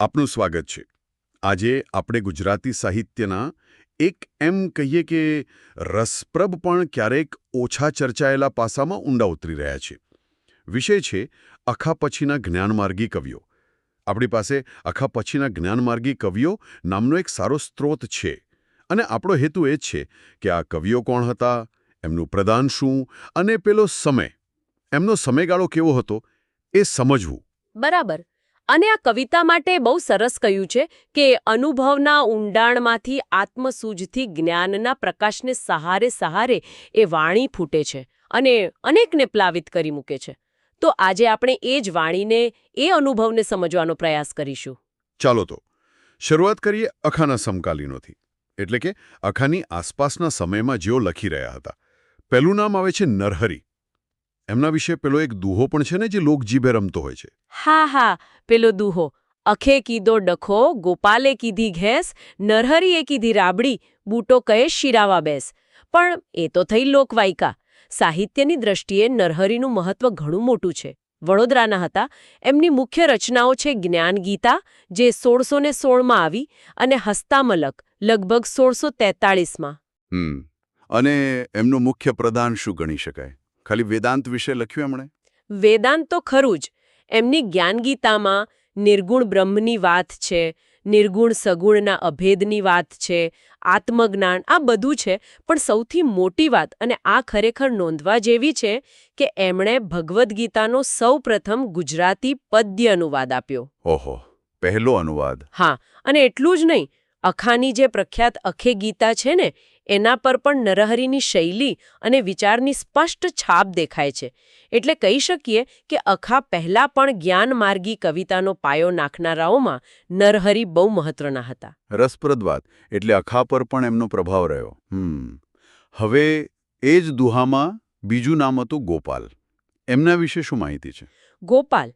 આપનું સ્વાગત છે. આજે આપણે ગુજરાતી સાહિત્યના એક એમ કહીએ કે રસપ્રદ પણ ક્યારેક ઓછા ચર્ચાયેલા પાસામાં ઊંડા ઉતરી રહ્યા છે. વિષય છે અખા પછીના જ્ઞાનમાર્ગી કવિઓ. આપણી પાસે અખા પછીના જ્ઞાનમાર્ગી કવિઓ નામનો એક સારો સ્ત્રોત છે. અને આપણો હેતુ એ જ છે કે આ કવિઓ કોણ હતા, એમનું પ્રદાન શું અને પેલો સમય, એમનો સમયગાળો કેવો હતો એ સમજવું. બરાબર. અને આ કવિતા માટે બહુ સરસ કહ્યું છે કે અનુભવના ઊંડાણમાંથી આત્મસૂજથી જ્ઞાનના પ્રકાશને સહારે સહારે એ વાણી ફૂટે છે અને અનેકને પ્લાવિત કરી મૂકે છે. તો આજે આપણે એ જ વાણીને, એ અનુભવને સમજવાનો પ્રયાસ કરીશું. ચાલો તો, શરૂઆત કરીએ અખાના સમકાલીનોથી. એટલે કે અખાની આસપાસના સમયમાં જેઓ લખી રહ્યા હતા. પહેલું નામ આવે છે નરહરી. એમના વિશે પેલો એક દુહો પણ છે ને જે લોકજીભે રમતો હોય છે. હા હા પેલો દુહો. અખે કીધો ડખો ગોપાલે કીધી ઘેસ નરહરીએ કીધી રાબડી બૂટો કહે શિરાવા બેસ. પણ એ તો થઈ લોકવાયકા. સાહિત્યની દ્રષ્ટિએ નરહરીનું મહત્વ ઘણું મોટું છે. વડોદરાના હતા. એમની મુખ્ય રચનાઓ છે જ્ઞાન ગીતા જે સોળસો ને સોળમાં આવી અને હસ્તામલક લગભગ સોળસો તેતાળીસમાં. અને એમનું મુખ્ય પ્રદાન શું ગણી શકાય? ખાલી વેદાંત વિશે લખ્યું એમણે? વેદાંત તો ખરું જ. એમની જ્ઞાનગીતામાં નિર્ગુણ બ્રહ્મની વાત છે નિર્ગુણ સગુણના અભેદની વાત છે આત્મજ્ઞાન આ બધું છે. પણ સૌથી મોટી વાત અને આ ખરેખર નોંધવા જેવી છે કે એમણે ભગવદ્ ગીતાનો સૌપ્રથમ ગુજરાતી પદ્ય અનુવાદ આપ્યો. ઓહો પહેલો અનુવાદ. હા અને એટલું જ નહીં. અખાની જે પ્રખ્યાત અખે ગીતા છે ને એના પર પણ નરહરીની શૈલી અને વિચારની સ્પષ્ટ છાપ દેખાય છે. એટલે કહી શકીએ કે અખા પહેલા પણ જ્ઞાનમાર્ગી કવિતાનો પાયો નાખનારાઓમાં નરહરી બહુ મહત્વના હતા. રસપ્રદ વાત એટલે અખા પર પણ એમનો પ્રભાવ રહ્યો. હમ. હવે એ જ દુહામાં બીજું નામ હતું ગોપાલ. એમના વિશે શું માહિતી છે? ગોપાલ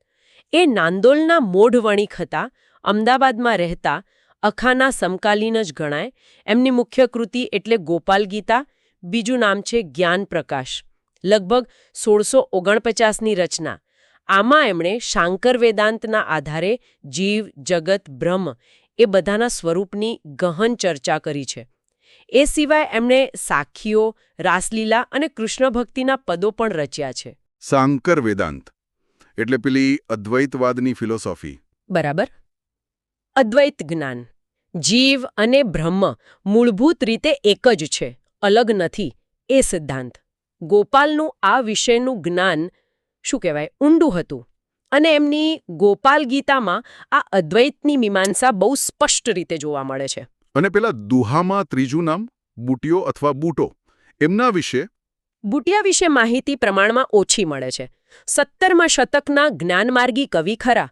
એ નાંદોલના મોઢ વણિક હતા અમદાવાદમાં રહેતા અખાના સમકાલીન જ ગણાય. એમની મુખ્ય કૃતિ એટલે ગોપાલ ગીતા બીજું નામ છે જ્ઞાન પ્રકાશ. લગભગ સોળસો ઓગણપચાસની રચના. આમાં એમણે શાંકર વેદાંતના આધારે જીવ જગત બ્રહ્મ એ બધાના સ્વરૂપની ગહન ચર્ચા કરી છે. એ સિવાય એમણે સાખીઓ રાસલીલા અને કૃષ્ણ ભક્તિના પદો પણ રચ્યા છે. સાંકર વેદાંત. એટલે પેલી અદ્વૈતવાદની ફિલોસોફી. બરાબર. અદ્વૈત જ્ઞાન. જીવ અને બ્રહ્મ મૂળભૂત રીતે એક જ છે અલગ નથી એ સિદ્ધાંત. ગોપાલનું આ વિષયનું જ્ઞાન શું કહેવાય ઊંડું હતું અને એમની ગોપાલ ગીતામાં આ અદ્વૈતની મીમાંસા બહુ સ્પષ્ટ રીતે જોવા મળે છે. અને પેલા દુહામાં ત્રીજું નામ બુટિયો અથવા બૂટો એમના વિશે? બુટિયા વિશે માહિતી પ્રમાણમાં ઓછી મળે છે. સત્તરમાં શતકના જ્ઞાનમાર્ગી કવિ ખરા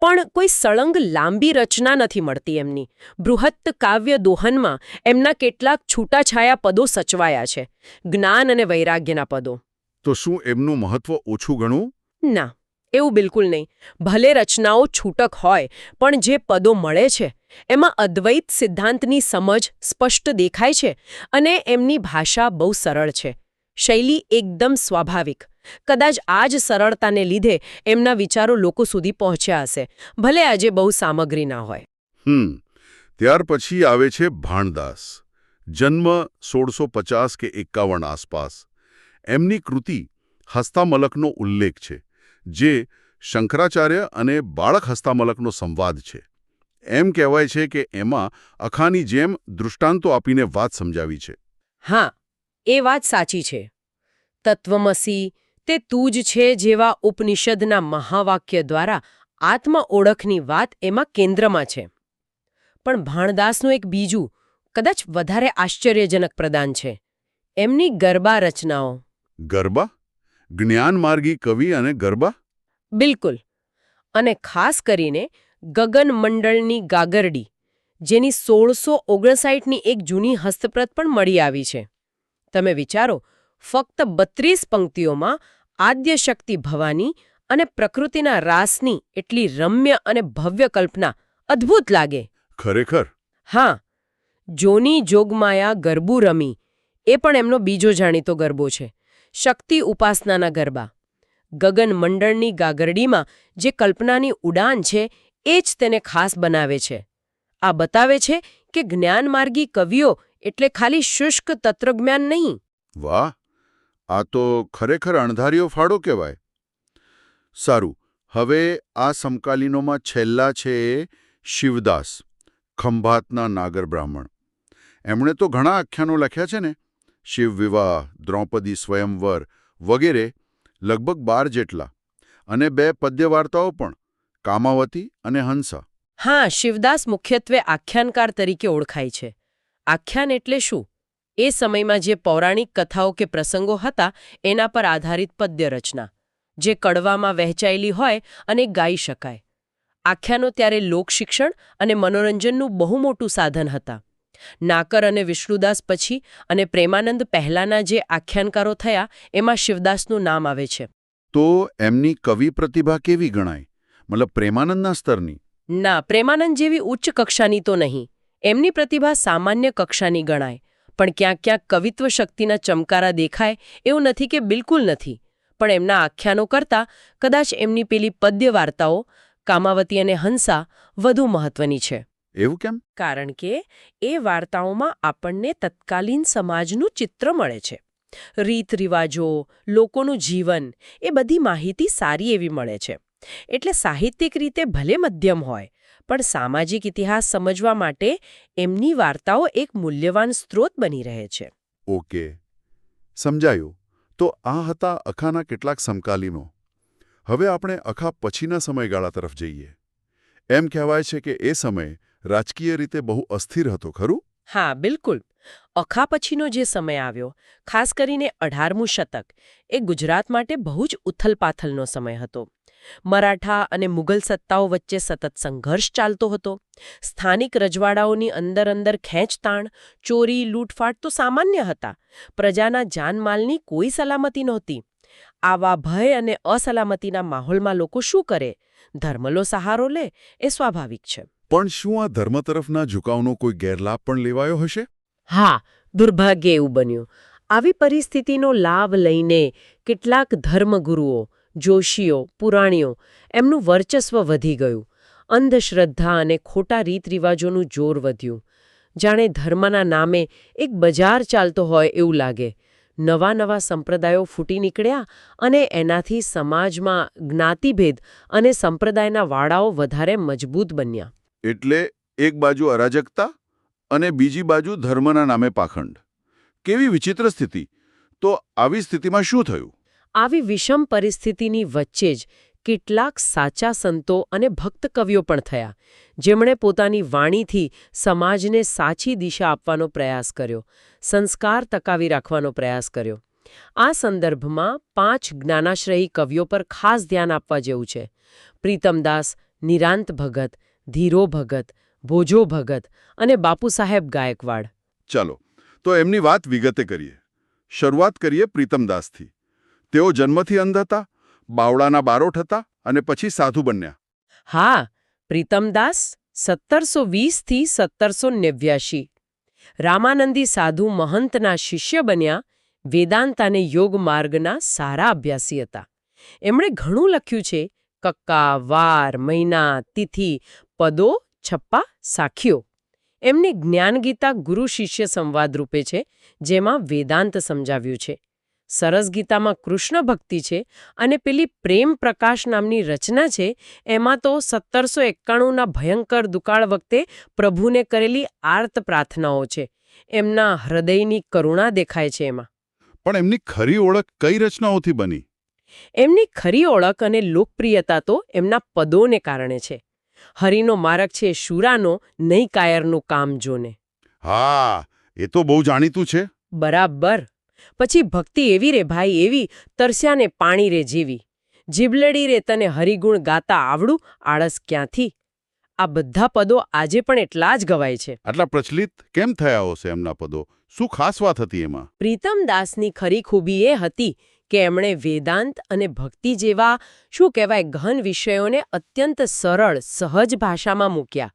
પણ કોઈ સળંગ લાંબી રચના નથી મળતી એમની. બૃહત્ત કાવ્ય દોહનમાં એમના કેટલાક છૂટાછાયા પદો સચવાયા છે. જ્ઞાન અને વૈરાગ્યના પદો. તો શું એમનું મહત્વ ઓછું ગણું? ના એવું બિલકુલ નહીં. ભલે રચનાઓ છૂટક હોય પણ જે પદો મળે છે એમાં અદ્વૈત સિદ્ધાંતની સમજ સ્પષ્ટ દેખાય છે અને એમની ભાષા બહુ સરળ છે. શૈલી એકદમ સ્વાભાવિક. કદાચ આ જ સરળતાને લીધે એમના વિચારો લોકો સુધી પહોંચ્યા હશે. ભલે આજે બહુ સામગ્રી ના હોય. હમ ત્યાર પછી આવે છે ભાણદાસ. જન્મ સોળસો પચાસ કે એકાવન આસપાસ. એમની કૃતિ હસ્તામલકનો ઉલ્લેખ છે જે શંકરાચાર્ય અને બાળક હસ્તામલકનો સંવાદ છે. એમ કહેવાય છે કે એમાં અખાની જેમ દૃષ્ટાંતો આપીને વાત સમજાવી છે. હા એ વાત સાચી છે. તત્વમસી તે તું જ છે જેવા ઉપનિષદના મહાવાક્ય દ્વારા આત્મ ઓળખની વાત એમાં કેન્દ્રમાં છે. પણ ભાણદાસનું એક બીજું કદાચ વધારે આશ્ચર્યજનક પ્રદાન છે. એમની ગરબા રચનાઓ. ગરબા? જ્ઞાનમાર્ગી કવિ અને ગરબા? બિલકુલ. અને ખાસ કરીને ગગન મંડળની ગાગરડી જેની સોળસો ઓગણસાઠની એક જૂની હસ્તપ્રત પણ મળી આવી છે. તમે વિચારો ફક્ત બત્રીસ પંક્તિઓમાં આદ્ય શક્તિ ભવાની અને પ્રકૃતિના રાસની એટલી રમ્ય અને ભવ્ય કલ્પના અદ્ભુત લાગે. ખરેખર? હા. જોની જોગમાયા ગરબુ રમી. એ પણ એમનો બીજો જાણીતો ગરબો છે. શક્તિ ઉપાસનાના ગરબા. ગગન મંડળની ગાગરડીમાં જે કલ્પનાની ઉડાન છે એ જ તેને ખાસ બનાવે છે. આ બતાવે છે કે જ્ઞાનમાર્ગી કવિઓ એટલે ખાલી શુષ્ક તત્વજ્ઞાન નહીં. વાહ! આ તો ખરેખર અણધાર્યો ફાળો કહેવાય. સારું, હવે આ સમકાલીનોમાં છેલ્લા છે શિવદાસ, ખંભાતના નાગર બ્રાહ્મણ એમણે તો ઘણા આખ્યાનો લખ્યા છે ને, શિવ વિવાહ, દ્રૌપદી સ્વયંવર વગેરે લગભગ બાર જેટલા અને બે પદ્યવાર્તાઓ પણ, કામાવતી અને હંસા. હા, શિવદાસ મુખ્યત્વે આખ્યાનકાર તરીકે ઓળખાય છે. આખ્યાન એટલે શું? એ સમયમાં જે પૌરાણિક કથાઓ કે પ્રસંગો હતા એના પર આધારિત પદ્ય રચના જે કડવામાં વહેંચાયેલી હોય અને ગાઈ શકાય. આખ્યાનો ત્યારે લોકશિક્ષણ અને મનોરંજનનું બહુ મોટું સાધન હતા. નાકર અને વિષ્ણુદાસ પછી અને પ્રેમાનંદ પહેલાના જે આખ્યાનકારો થયા એમાં શિવદાસનું નામ આવે છે. તો એમની કવિ પ્રતિભા કેવી ગણાય? મતલબ પ્રેમાનંદના સ્તરની? ના પ્રેમાનંદ જેવી ઉચ્ચ કક્ષાની તો નહીં. એમની પ્રતિભા સામાન્ય કક્ષાની ગણાય. પણ ક્યાંક ક્યાંક કવિત્વ શક્તિના ચમકારા દેખાય એવું નથી કે બિલકુલ નથી. પણ એમના આખ્યાનો કરતાં કદાચ એમની પેલી પદ્ય વાર્તાઓ કામાવતી અને હંસા વધુ મહત્વની છે. એવું કેમ? કારણ કે એ વાર્તાઓમાં આપણને તત્કાલીન સમાજનું ચિત્ર મળે છે. રીત રિવાજો લોકોનું જીવન એ બધી માહિતી સારી એવી મળે છે. એટલે સાહિત્યિક રીતે ભલે મધ્યમ હોય પણ સામાજિક ઇતિહાસ સમજવા માટે એમની વાર્તાઓ એક મૂલ્યવાન સ્ત્રોત બની રહે છે. ઓકે. સમજાયું. તો આ હતા અખાના કેટલાક સમકાલીનો. હવે આપણે અખા પછીના સમયગાળા તરફ જઈએ. એમ કહેવાય છે કે એ સમય રાજકીય રીતે બહુ અસ્થિર હતો ખરું? હા બિલકુલ. અખા પછીનો જે સમય આવ્યો ખાસ કરીને અઢારમું શતક એ ગુજરાત માટે બહુ જ ઉથલપાથલનો સમય હતો. મરાઠા અને મુઘલ સત્તાઓ વચ્ચે સતત સંઘર્ષ ચાલતો હતો. સ્થાનિક રજવાડાઓની અંદર અંદર ખેંચતાણ ચોરી લૂંટફાટ તો સામાન્ય હતા. પ્રજાના જાનમાલની કોઈ સલામતી નહોતી. આવા ભય અને અસલામતીના માહોલમાં લોકો શું કરે? ધર્મલો સહારો લે એ સ્વાભાવિક છે. પણ શું આ ધર્મ તરફના ઝુકાવનો કોઈ ગેરલાભ પણ લેવાયો હશે? હા દુર્ભાગ્ય એવું બન્યું. આવી પરિસ્થિતિનો લાભ લઈને કેટલાક ધર્મગુરુઓ જોશીઓ, પુરાણીઓ, એમનું વર્ચસ્વ વધી ગયું. અંધશ્રદ્ધા અને ખોટા રીતરિવાજોનું જોર વધ્યું. જાણે ધર્મના નામે એક બજાર ચાલતો હોય એવું લાગે. નવા નવા સંપ્રદાયો ફૂટી નીકળ્યા અને એનાથી સમાજમાં જ્ઞાતિભેદ અને સંપ્રદાયના વાડાઓ વધારે મજબૂત બન્યા. એટલે એક બાજુ અરાજકતા અને બીજી બાજુ ધર્મના નામે પાખંડ. કેવી વિચિત્ર સ્થિતિ. તો આવી સ્થિતિમાં શું થયું? આવી વિષમ પરિસ્થિતિની વચ્ચે જ કેટલાક સાચા સંતો અને ભક્ત કવિઓ પણ થયા. જેમણે પોતાની વાણીથી સમાજને સાચી દિશા આપવાનો પ્રયાસ કર્યો, સંસ્કાર ટકાવી રાખવાનો પ્રયાસ કર્યો. આ સંદર્ભમાં પાંચ જ્ઞાનાશ્રયી કવિઓ પર ખાસ ધ્યાન આપવા જેવું છે. પ્રીતમદાસ, નિરાંત ભગત, ધીરો ભગત, ભોજો ભગત અને બાપુ સાહેબ ગાયકવાડ. ચાલો, તો એમની વાત વિગતે કરીએ. શરૂઆત કરીએ પ્રીતમદાસથી. તેઓ જન્મથી અંધ હતા, બાવળાના બારોટ હતા અને પછી સાધુ બન્યા. હા, પ્રીતમદાસ સત્તરસો વીસથી સત્તરસો નેવ્યાશી. રામાનંદી સાધુ મહંતના શિષ્ય બન્યા, વેદાંત અને યોગ માર્ગના સારા અભ્યાસી હતા. એમણે ઘણું લખ્યું છે, કક્કા, વાર, મહિના, તિથિ, પદો, છપ્પા, સાખીઓ. એમની જ્ઞાનગીતા ગુરુ શિષ્ય સંવાદ રૂપે છે, જેમાં વેદાંત સમજાવ્યું છે. સરસ ગીતામાં કૃષ્ણ ભક્તિ છે અને પેલી પ્રેમ પ્રકાશ નામની રચના છે એમાં તો સત્તરસો એકાણુંના ભયંકર દુકાળ વખતે પ્રભુને કરેલી આર્ત પ્રાર્થનાઓ છે. એમના હૃદયની કરુણા દેખાય છે એમાં. પણ એમની ખરી ઓળખ કઈ રચનાઓથી બની? એમની ખરી ઓળખ અને લોકપ્રિયતા તો એમના પદોને કારણે છે. હરિનો મારક છે શુરાનો નહીં કાયરનું કામ જોને. હા એ તો બહુ જાણીતું છે. બરાબર. પછી ભક્તિ એવી રે ભાઈ એવી તરસ્યાને પાણી રે જીવી. જીભલડી રે તને હરિગુણ ગાતા આવડું આળસ ક્યાંથી? આ બધા પદો આજે પણ એટલા જ ગવાય છે. આટલા પ્રચલિત કેમ થયા હશે એમના પદો? શું ખાસ વાત હતી એમાં? પ્રીતમ દાસની ખરી ખૂબી એ હતી કે એમણે વેદાંત અને ભક્તિ જેવા શું કહેવાય ગહન વિષયોને અત્યંત સરળ સહજ ભાષામાં મૂક્યા.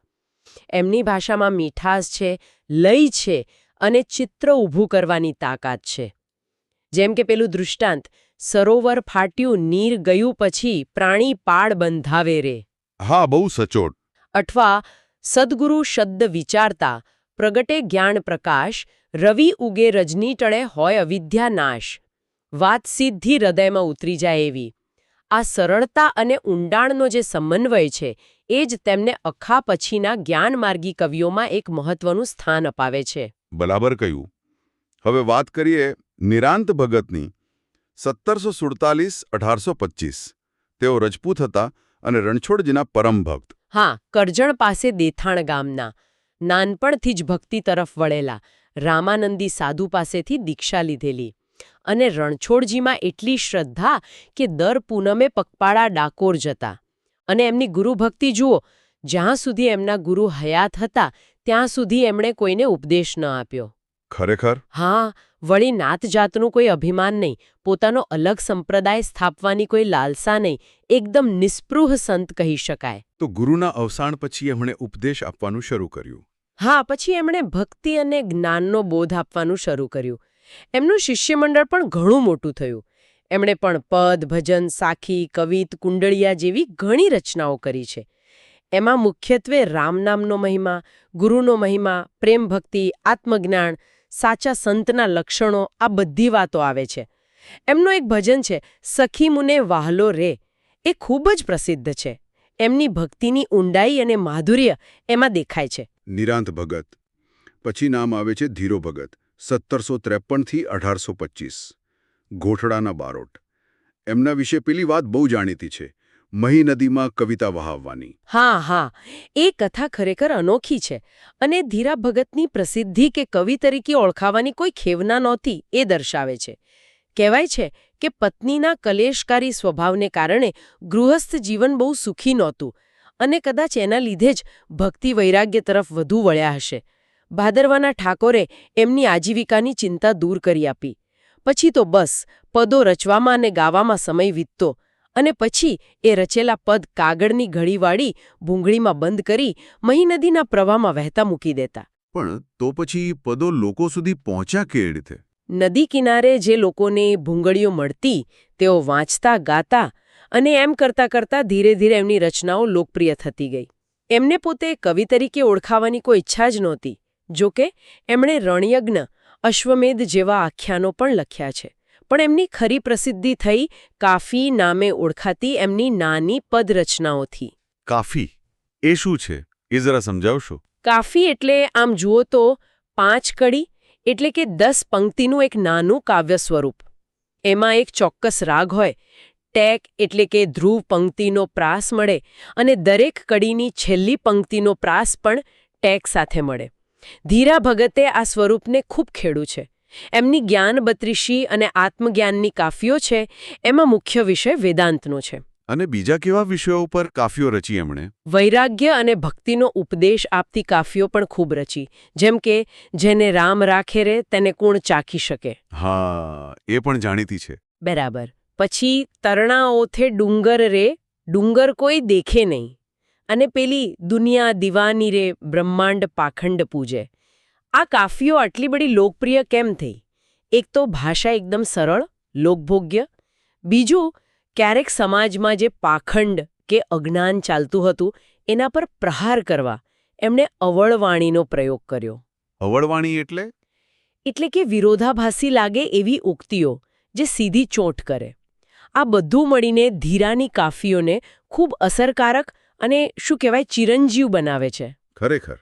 એમની ભાષામાં મીઠાશ છે લય છે અને ચિત્ર ઊભું કરવાની તાકાત છે. જેમ કે પેલું દૃષ્ટાંત સરોવર ફાટ્યું નીર ગયું પછી પ્રાણી પાળ બંધાવે રે. હા બહુ સચોટ. અથવા સદગુરુ શબ્દ વિચારતા પ્રગટે જ્ઞાન પ્રકાશ રવિ ઉગે રજની ટળે હોય અવિદ્યા નાશ. વાત સીધી હૃદયમાં ઉતરી જાય એવી. આ સરળતા અને ઊંડાણનો જે સમન્વય છે એ જ તેમને અખા પછીના જ્ઞાનમાર્ગી કવિઓમાં એક મહત્વનું સ્થાન અપાવે છે. બરાબર કહ્યું. હવે વાત કરીએ નિરાંત ભગતની સત્તરસો સુડતાલીસ અઢારસો પચીસ. તેઓ રજપૂત હતા અને રણછોડજીના પરમ ભક્ત. હા કરજણ પાસે દેથાણ ગામના નાનપણથી જ ભક્તિ તરફ વળેલા રામાનંદી સાધુ પાસેથી દીક્ષા લીધેલી. અને રણછોડજીમાં એટલી શ્રદ્ધા કે દર પૂનમે પગપાળા ડાકોર જતા. અને એમની ગુરુભક્તિ જુઓ જ્યાં સુધી એમના ગુરુ હયાત હતા ત્યાં સુધી એમણે કોઈને ઉપદેશ ન આપ્યો. ખરેખર? હા વળી નાતજાતનું કોઈ અભિમાન નહીં પોતાનો અલગ સંપ્રદાય સ્થાપવાની કોઈ લાલસા નહીં એકદમ નિસ્પૃહ સંત કહી શકાય. તો ગુરુના અવસાન પછી એમણે ઉપદેશ આપવાનું શરૂ કર્યું? હા પછી એમણે ભક્તિ અને જ્ઞાનનો બોધ આપવાનું શરૂ કર્યું. એમનું શિષ્યમંડળ પણ ઘણું મોટું થયું. એમણે પણ પદ ભજન સાખી કવિત કુંડળિયા જેવી ઘણી રચનાઓ કરી છે. એમાં મુખ્યત્વે રામનામનો મહિમા ગુરુનો મહિમા પ્રેમ ભક્તિ આત્મજ્ઞાન સાચા સંતના લક્ષણો આ બધી વાતો આવે છે. એમનું એક ભજન છે, સખી મુને વાહલો રે એ ખૂબ જ પ્રસિદ્ધ છે. એમની ભક્તિની ઊંડાઈ અને માધુર્ય એમાં દેખાય છે. નિરાંત ભગત. પછી નામ આવે છે ધીરો ભગત, સત્તરસો ત્રેપનથી અઢારસો પચીસ. ગોઠડાના બારોટ. એમના વિશે પેલી વાત બહુ જાણીતી છે. મહી નદીમાં કવિતા વહાવવાની. હા હા. એ કથા ખરેખર અનોખી છે અને ધીરા ભગતની પ્રસિદ્ધિ કે કવિ તરીકે ઓળખાવાની કોઈ ખેવના નહોતી એ દર્શાવે છે. કહેવાય છે કે પત્નીના કલેશકારી સ્વભાવને કારણે ગૃહસ્થ જીવન બહુ સુખી નહોતું અને કદાચ એના લીધે જ ભક્તિ વૈરાગ્ય તરફ વધુ વળ્યા હશે. ભાદરવાના ઠાકોરે એમની આજીવિકાની ચિંતા દૂર કરી આપી. પછી તો બસ, પદો રચવામાં અને ગાવામાં સમય વીતતો અને પછી એ રચેલા પદ કાગળની ઘડીવાળી ભૂંગળીમાં બંધ કરી મહી નદીના પ્રવાહમાં વહેતા મૂકી દેતા. પણ તો પછી પદો લોકો સુધી પહોંચ્યા કેવી રીતે? નદી કિનારે જે લોકોને ભૂંગળીઓ મળતી તેઓ વાંચતા ગાતા અને એમ કરતા કરતા ધીરે ધીરે એમની રચનાઓ લોકપ્રિય થતી ગઈ. એમને પોતે કવિ તરીકે ઓળખાવાની કોઈ ઈચ્છા જ નહોતી જોકે એમણે રણયજ્ઞ અશ્વમેધ જેવા આખ્યાનો પણ લખ્યા છે. પણ એમની ખરી પ્રસિદ્ધિ થઈ કાફી નામે ઓળખાતી એમની નાની પદરચનાઓથી. કાફી? એ શું છે? એ જરા સમજાવશો? કાફી એટલે આમ જુઓ તો પાંચ કડી એટલે કે દસ પંક્તિનું એક નાનું કાવ્ય સ્વરૂપ. એમાં એક ચોક્કસ રાગ હોય ટેક એટલે કે ધ્રુવ પંક્તિનો પ્રાસ મળે અને દરેક કડીની છેલ્લી પંક્તિનો પ્રાસ પણ ટેક સાથે મળે. ધીરા ભગતે આ સ્વરૂપને ખૂબ ખેડું છે. એમની જ્ઞાન બત્રીશી અને આત્મજ્ઞાનની કાફીઓ છે એમાં મુખ્ય વિષય વેદાંતનો છે. અને બીજા કેવા વિષયો ઉપર કાફીઓ રચી એમણે? વૈરાગ્ય અને ભક્તિનો ઉપદેશ આપતી કાફીઓ પણ ખૂબ રચી જેમ કે જેને રામ રાખે રે તેને કોણ ચાખી શકે. હા એ પણ જાણીતી છે. બરાબર. પછી તરણા ઓથે ડુંગર રે ડુંગર કોઈ દેખે નહીં. અને પેલી દુનિયા દીવાની રે બ્રહ્માંડ પાખંડ પૂજે. આ કાફીઓ આટલી બધી લોકપ્રિય કેમ થઈ? એક તો ભાષા એકદમ સરળ લોકભોગ્ય. બીજું ક્યારેક સમાજમાં જે પાખંડ કે અજ્ઞાન ચાલતું હતું એના પર પ્રહાર કરવા એમણે અવળવાણીનો પ્રયોગ કર્યો. અવળવાણી એટલે? એટલે કે વિરોધાભાસી લાગે એવી ઉક્તિઓ જે સીધી ચોંટ કરે. આ બધું મળીને ધીરાની કાફીઓને ખૂબ અસરકારક અને શું કહેવાય ચિરંજીવ બનાવે છે. ખરેખર.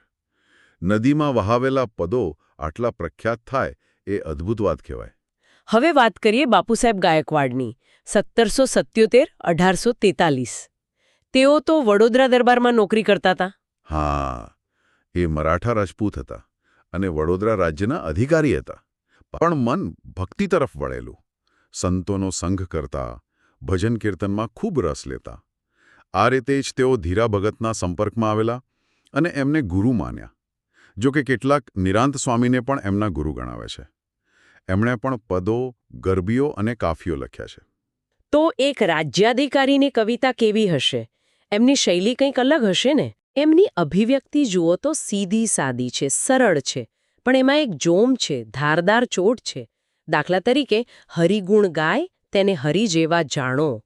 નદીમાં વહાવેલા પદો આટલા પ્રખ્યાત થાય એ અદ્ભુત વાત કહેવાય. હવે વાત કરીએ બાપુસાહેબ ગાયકવાડની. સત્તરસો સત્યોતેર અઢારસો તેતાલીસ. તેઓ તો વડોદરા દરબારમાં નોકરી કરતા હતા. હા એ મરાઠા રાજપૂત હતા અને વડોદરા રાજ્યના અધિકારી હતા. પણ મન ભક્તિ તરફ વળેલું. સંતોનો સંઘ કરતા ભજન કીર્તનમાં ખૂબ રસ લેતા. આ રીતે જ તેઓ ધીરા ભગતના સંપર્કમાં આવેલા અને એમને ગુરુ માન્યા. જો કે કેટલાક નિરાંત સ્વામીને પણ એમના ગુરુ ગણાવે છે. એમણે પણ પદો ગરબીઓ અને કાફીઓ લખ્યા છે. તો એક રાજ્યાધિકારીની કવિતા કેવી હશે? એમની શૈલી કંઈક અલગ હશે ને? એમની અભિવ્યક્તિ જુઓ તો સીધી સાદી છે સરળ છે પણ એમાં એક જોમ છે ધારદાર ચોટ છે. દાખલા તરીકે હરિગુણ ગાય તેને હરિ જેવા જાણો.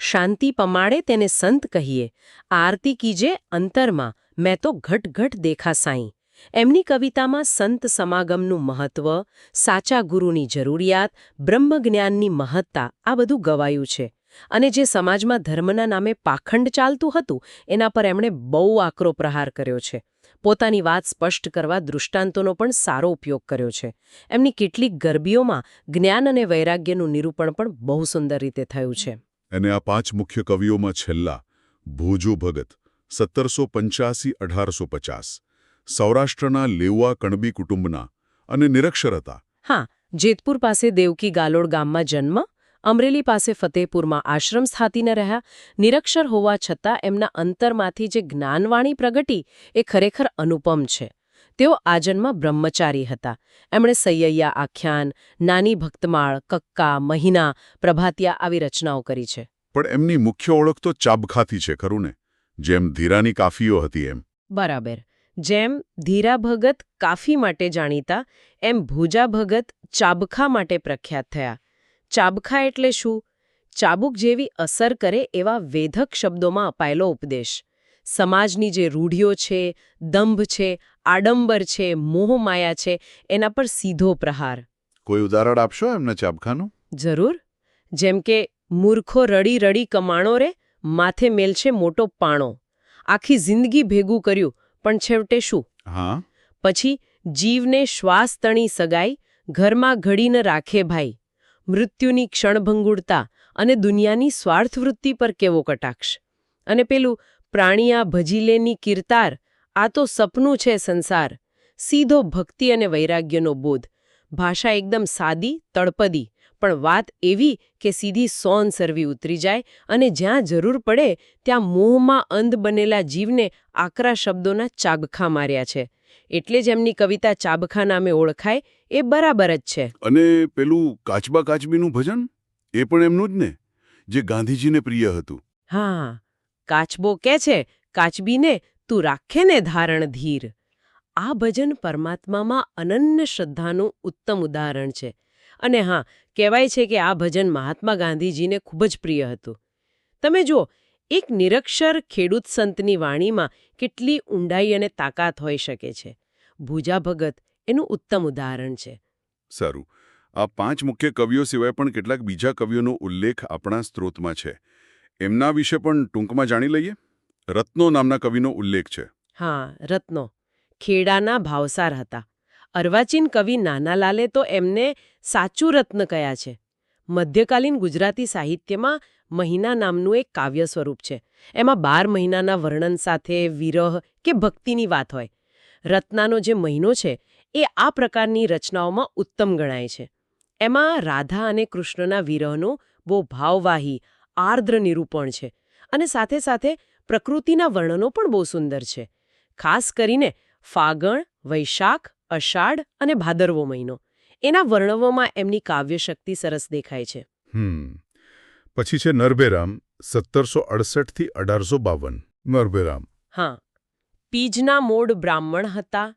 શાંતિ પમાડે તેને સંત કહીએ. આરતી કીજે અંતરમાં મેં તો ઘટ ઘટ દેખા સાઈ એમની કવિતામાં સંત સમાગમનું મહત્વ, સાચા ગુરુની જરૂરિયાત, બ્રહ્મજ્ઞાનની મહત્તા આ બધું ગવાયું છે. અને જે સમાજમાં ધર્મના નામે પાખંડ ચાલતું હતું, એના પર એમણે બહુ આકરો પ્રહાર કર્યો છે. પોતાની વાત સ્પષ્ટ કરવા દૃષ્ટાંતોનો પણ સારો ઉપયોગ કર્યો છે. એમની કેટલીક ગરબીઓમાં જ્ઞાન અને વૈરાગ્યનું નિરૂપણ પણ બહુ સુંદર રીતે થયું છે. અને આ પાંચ મુખ્ય કવિઓમાં છેલ્લા ભોજો ભગત, સત્તરસો પંચ્યાસી અઢારસો પચાસ. સૌરાષ્ટ્રના લેવા કણબી કુટુંબના અને નિરક્ષર હતા. હા જેતપુર પાસે દેવકી ગાલોડ ગામમાં જન્મ અમરેલી પાસે ફતેહપુરમાં આશ્રમ સ્થાતીને રહ્યા. નિરક્ષર હોવા છતાં એમના અંતરમાંથી જે જ્ઞાનવાણી પ્રગટી એ ખરેખર અનુપમ છે. તેઓ આજન્મ બ્રહ્મચારી હતા. એમણે સૈયૈયા આખ્યાન નાની ભક્તમાળ કક્કા મહિના પ્રભાતિયા આવી રચનાઓ કરી છે. પણ એમની મુખ્ય ઓળખ તો ચાબખાથી છે ખરું ને? જેમ ધીરાની કાફીઓ હતી એમ. બરાબર. જેમ ધીરા ભગત કાફી માટે જાણીતા એમ ભુજા ભગત ચાબખા માટે પ્રખ્યાત થયા. ચાબખા એટલે શું? ચાબુક જેવી અસર કરે એવા વેધક શબ્દોમાં અપાયેલો ઉપદેશ. સમાજની જે રૂઢિઓ છે દંભ છે આડંબર છે મોહમાયા છે એના પર સીધો પ્રહાર. કોઈ ઉદાહરણ આપશો એમને ચાબખાનું? જરૂર. જેમ કે મૂર્ખો રડી રડી કમાણો રે માથે મેલશે મોટો પાણો. આખી જિંદગી ભેગું કર્યું પણ છેવટે શું? હા. પછી જીવને શ્વાસ તણી સગાઈ ઘરમાં ઘડીને રાખે ભાઈ. મૃત્યુની ક્ષણભંગુરતા અને દુનિયાની સ્વાર્થવૃત્તિ પર કેવો કટાક્ષ? અને પેલું પ્રાણીયા ભજીલેની કિરતાર આ તો સપનું છે સંસાર. સીધો ભક્તિ અને વૈરાગ્યનો બોધ. ભાષા એકદમ સાદી તળપદી પણ વાત એવી કે સીધી સોન સરવી ઉતરી જાય અને જ્યાં જરૂર પડે ત્યાં મોહમાં અંધ બનેલા જીવને આકરા શબ્દોના ચાબખા માર્યા છે. એટલે જ એમની કવિતા ચાબખા નામે ઓળખાય એ બરાબર જ છે. અને પેલું કાચબા કાચબીનું ભજન? એ પણ એમનું જ ને? જે ગાંધીજીને પ્રિય હતું. હા કાચબો કે છે કાચબીને તું રાખે ને ધારણ ધીર. આ ભજન પરમાત્મામાં અનન્ય શ્રદ્ધાનું ઉત્તમ ઉદાહરણ છે. અને હા કહેવાય છે કે આ ભજન મહાત્મા ગાંધીજીને ખૂબ જ પ્રિય હતું. તમે જુઓ એક નિરક્ષર ખેડૂત સંતની વાણીમાં કેટલી ઊંડાઈ અને તાકાત હોઈ શકે છે. ભૂજા ભગત એનું ઉત્તમ ઉદાહરણ છે. સારું. આ પાંચ મુખ્ય કવિઓ સિવાય પણ કેટલાક બીજા કવિઓનો ઉલ્લેખ આપણા સ્ત્રોતમાં છે. એમના વિશે પણ ટૂંકમાં જાણી લઈએ? રત્નો નામના કવિનો ઉલ્લેખ છે. હા રત્નો. ખેડાના ભાવસાર હતા. અર્વાચીન કવિ નાનાલાલે તો એમને સાચું રત્ન કયા છે. મધ્યકાલીન ગુજરાતી સાહિત્યમાં મહિના નામનું એક કાવ્ય સ્વરૂપ છે. એમાં બાર મહિનાના વર્ણન સાથે વિરહ કે ભક્તિની વાત હોય. રત્નાનો જે મહિનો છે, એ આ પ્રકારની રચનાઓમાં ઉત્તમ ગણાય છે. એમાં રાધા અને કૃષ્ણના વિરહનું બહુ ભાવવાહી, આર્દ્ર નિરૂપણ છે અને સાથે સાથે પ્રકૃતિના વર્ણનો પણ બહુ સુંદર છે. ખાસ કરીને ફાગણ, વૈશાખ અષાઢ અને ભાદરવો મહિનો. એના વર્ણવોમાં એમની કાવ્યશક્તિ સરસ દેખાય છે. હમ. પછી છે નરબેરામ સત્તરસો અડસઠથી અઢારસો બાવન. નરબેરામ હા. પીજના મોડ બ્રાહ્મણ હતા.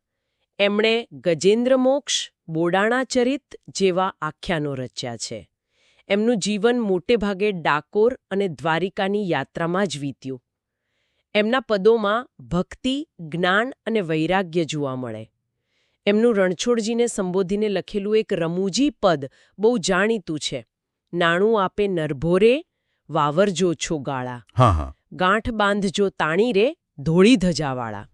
એમણે ગજેન્દ્ર મોક્ષ બોડાણાચરિત જેવા આખ્યાનો રચ્યા છે. એમનું જીવન મોટે ભાગે ડાકોર અને દ્વારિકાની યાત્રામાં જ વીત્યું. એમના પદોમાં ભક્તિ જ્ઞાન અને વૈરાગ્ય જોવા મળે. એમનું રણછોડજીને સંબોધીને લખેલું એક રમૂજી પદ બહુ જાણીતું છે. નાણું આપે નરભોરે વાવરજો છો ગાળા. હા હા. ગાંઠ બાંધજો તાણી રે ધોળી ધજાવાળા.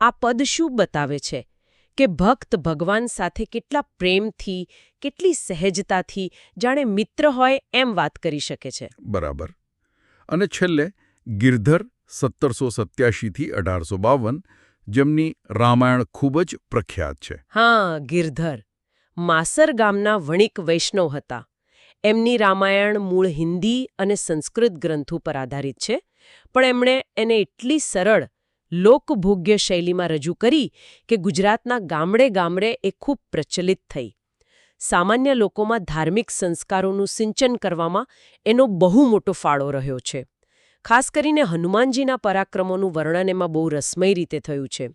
આ પદ શું બતાવે છે? કે ભક્ત ભગવાન સાથે કેટલા પ્રેમથી કેટલી સહેજતાથી જાણે મિત્ર હોય એમ વાત કરી શકે છે. બરાબર. અને છેલ્લે ગિરધર સત્તરસો સત્યાશીથી અઢારસો બાવન જેમની રામાયણ ખૂબ જ પ્રખ્યાત છે. હા, ગિરધર. માસર ગામના વણિક વૈષ્ણવ હતા. એમની રામાયણ મૂળ હિન્દી અને સંસ્કૃત ગ્રંથો પર આધારિત છે, પણ એમણે એને એટલી સરળ લોકભોગ્ય શૈલીમાં રજૂ કરી કે ગુજરાતના ગામડે ગામડે એ ખૂબ પ્રચલિત થઈ. સામાન્ય લોકોમાં ધાર્મિક સંસ્કારોનું સિંચન કરવામાં એનો બહુ મોટો ફાળો રહ્યો છે. ખાસ કરીને હનુમાનજીના પરાક્રમોનું વર્ણન એમાં બહુ રસમય રીતે થયું છે.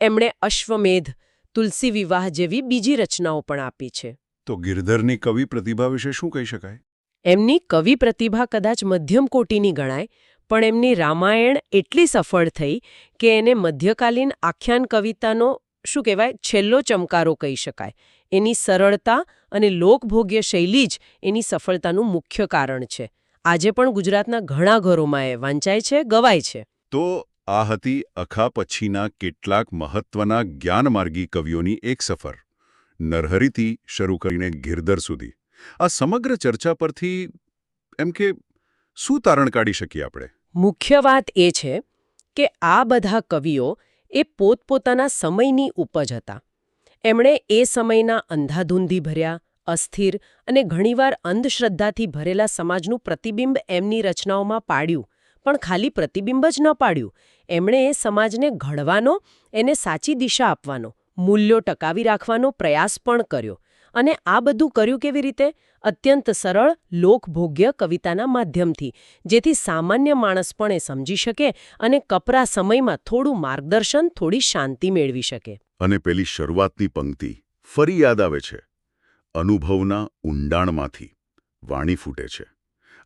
એમણે અશ્વમેધ તુલસી વિવાહ જેવી બીજી રચનાઓ પણ આપી છે. તો ગિરધરની કવિ પ્રતિભા વિશે શું કહી શકાય? એમની કવિ પ્રતિભા કદાચ મધ્યમ કોટીની ગણાય પણ એમની રામાયણ એટલી સફળ થઈ કે એને મધ્યકાલીન આખ્યાન કવિતાનો શું કહેવાય છેલ્લો ચમકારો કહી શકાય. એની સરળતા અને લોકભોગ્ય શૈલી જ એની સફળતાનું મુખ્ય કારણ છે. આજે પણ ગુજરાતના ઘણા ઘરોમાં એ વાંચાય છે ગવાય છે. તો આ હતી અખા પછીના કેટલાક મહત્વના જ્ઞાનમાર્ગી કવિઓની એક સફર. નરહરીથી શરૂ કરીને ગિરધર સુધી. આ સમગ્ર ચર્ચા પરથી એમ કે શું તારણ કાઢી શકીએ આપણે? મુખ્ય વાત એ છે કે આ બધા કવિઓ એ પોતપોતાના સમયની ઉપજ હતા. એમણે એ સમયના અંધાધૂંધી ભર્યા અસ્થિર અને ઘણીવાર અંધશ્રદ્ધાથી ભરેલા સમાજનું પ્રતિબિંબ એમની રચનાઓમાં પાડ્યું, પણ ખાલી પ્રતિબિંબ જ ન પાડ્યું. એમણે એ સમાજને ઘડવાનો, એને સાચી દિશા આપવાનો, મૂલ્યો ટકાવી રાખવાનો પ્રયાસ પણ કર્યો અને આ બધું કર્યું કેવી રીતે? અત્યંત સરળ, લોકભોગ્ય કવિતાના માધ્યમથી, જેથી સામાન્ય માણસ પણ એ સમજી શકે અને કપરા સમયમાં થોડું માર્ગદર્શન, થોડી શાંતિ મેળવી શકે. અને પેલી શરૂઆતની પંક્તિ ફરી યાદ આવે છે. અનુભવના ઊંડાણમાંથી વાણી ફૂટે છે.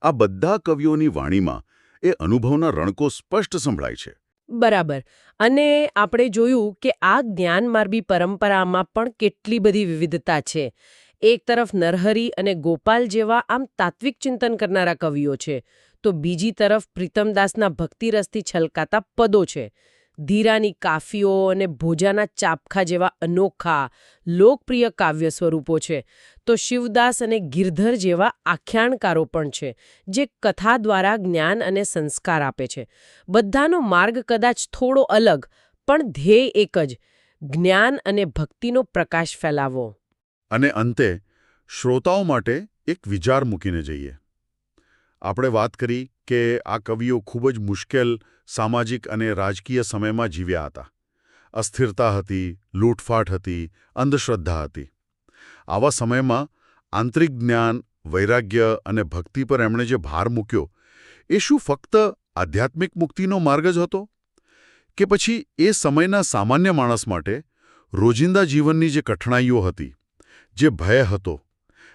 આ બધા કવિઓની વાણીમાં એ અનુભવના રણકો સ્પષ્ટ સંભળાય છે. બરાબર. અને આપણે જોયું કે આ જ્ઞાનમાર્ગી પરંપરામાં પણ કેટલી બધી વિવિધતા છે. એક તરફ નરહરી અને ગોપાલ જેવા આમ તાત્વિક ચિંતન કરનારા કવિઓ છે. તો બીજી તરફ પ્રીતમદાસના ભક્તિરસથી છલકાતા પદો છે. ધીરાની કાફીઓ અને ભોજાના ચાપખા જેવા અનોખા, લોકપ્રિય કાવ્ય સ્વરૂપો છે. તો શિવદાસ અને ગિરધર જેવા આખ્યાનકારો પણ છે, જે કથા દ્વારા જ્ઞાન અને સંસ્કાર આપે છે. બધાનો માર્ગ કદાચ થોડો અલગ, પણ ધ્યેય એક જ, જ્ઞાન અને ભક્તિનો પ્રકાશ ફેલાવો. અને અંતે, શ્રોતાઓ માટે એક વિચાર મૂકીને જઈએ. આપણે વાત કરી કે આ કવિઓ ખૂબ જ મુશ્કેલ, સામાજિક અને રાજકીય સમયમાં જીવ્યા હતા. અસ્થિરતા હતી, લૂંટફાટ હતી, અંધશ્રદ્ધા હતી. આવા સમયમાં આંતરિક જ્ઞાન, વૈરાગ્ય અને ભક્તિ પર એમણે જે ભાર મૂક્યો, એ શું ફક્ત આધ્યાત્મિક મુક્તિનો માર્ગ જ હતો? કે પછી એ સમયના સામાન્ય માણસ માટે રોજિંદા જીવનની જે કઠણાઈઓ હતી, જે ભય હતો,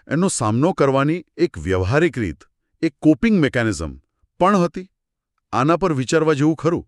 એનો સામનો કરવાની એક વ્યવહારિક રીત એક કોપિંગ મિકેનિઝમ પણ હતી. આના પર વિચારવા જેવું ખરું?